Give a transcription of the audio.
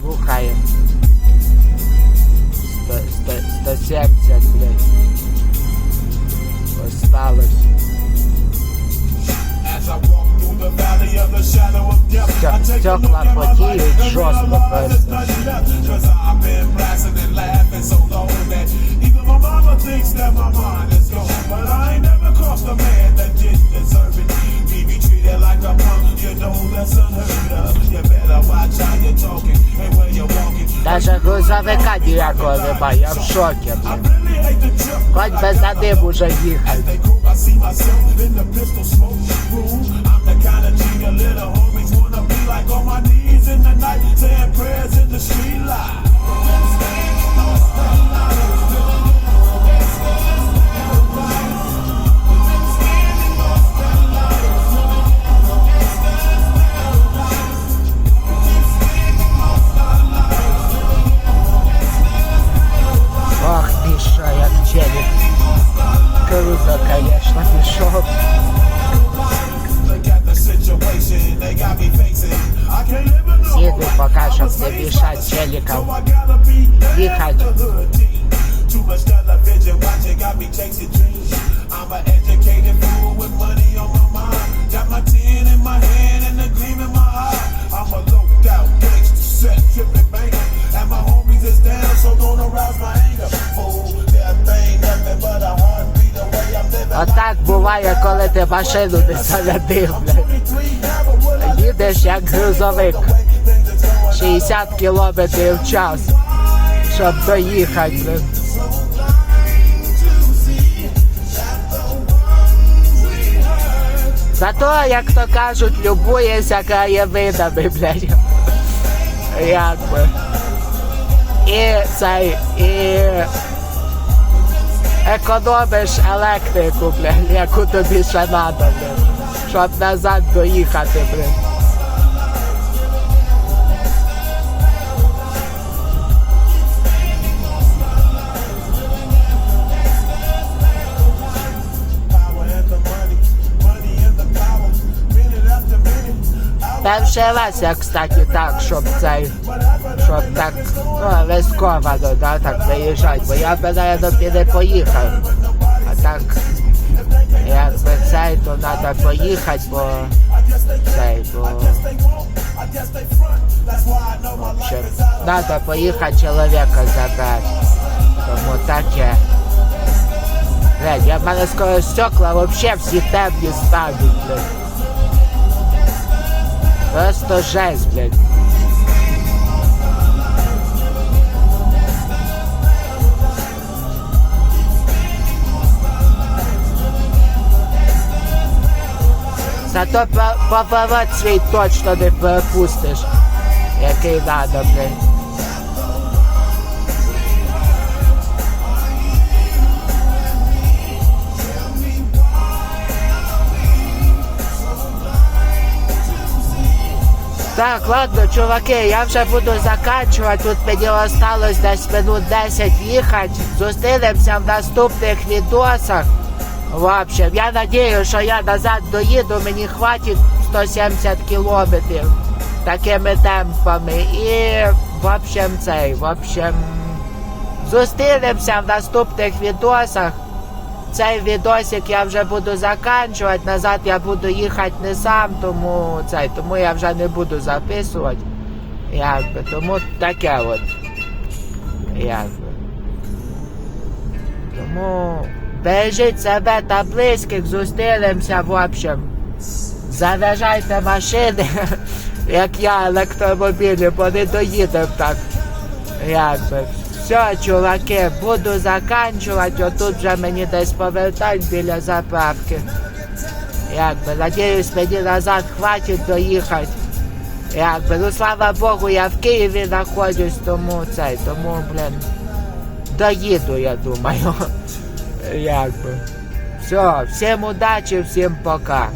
Слухаем. 100, 100, 170, блядь. Осталось. Стекла потеют жестко просто. prasowe kadi jako ryba, ja w szokie Pode Choć bez zadymu, że jechał. Television watching got me chasing dreams. I'm an educated fool with money on my mind. Got my tin in my hand and the gleam in my eye. I'm a loped out gangster, set tripping banker. And my homies is down, so don't arouse my anger. Fool, that ain't nothing but a heartbeat away. I'm living Отак буває, коли ти машину не зарядив, блядь. 23, never would I Їдеш як грузовик. 60 кілометрів в час, щоб доїхати. Зато, як то кажуть, любуєшся краєвидами, блядь. Як би. І цей, і економиш електрику, блядь, яку тобі ще треба, блядь. Щоб назад доїхати, блядь. Hour Перший раз я, кстати, так, щоб цей, щоб так, ну, рисковано, да, так виїжджати, бо я б, наверное, не поїхав. А так, якби цей, то треба поїхати, бо цей, бо, в общем, треба поїхати чоловіка забрати. Тому таке. Блядь, я в мене скоро стекла вообще всі темні стануть, блядь. Просто жесть, блядь. Зато по- поворот свій точно не пропустиш. Який надо, блядь. Так, ладно, чуваки, я вже буду заканчувати. Тут мені осталось десь минут 10 їхати. Зустрінемося в наступних відосах. В общем, я надію, що я назад доїду, мені хватить 170 кілометрів такими темпами. І в общем цей, в общем, зустрінемося в наступних відосах. Цей відосик я вже буду заканчувати, назад я буду їхати не сам, тому цей, тому я вже не буду записувати. Якби, тому таке от. Якби. Тому бережіть себе та близьких, зустрінемося, в общем. Заряджайте машини, як я, електромобілі, бо не доїдемо так. Якби. Все, чуваки, буду заканчувати, отут вже мені десь повертать біля заправки. Якби, надіюсь, мені назад хватить доїхати. Якби, ну слава Богу, я в Києві знаходжусь, тому цей, тому, блін, доїду, я думаю. Якби. Все, всім удачі, всім пока.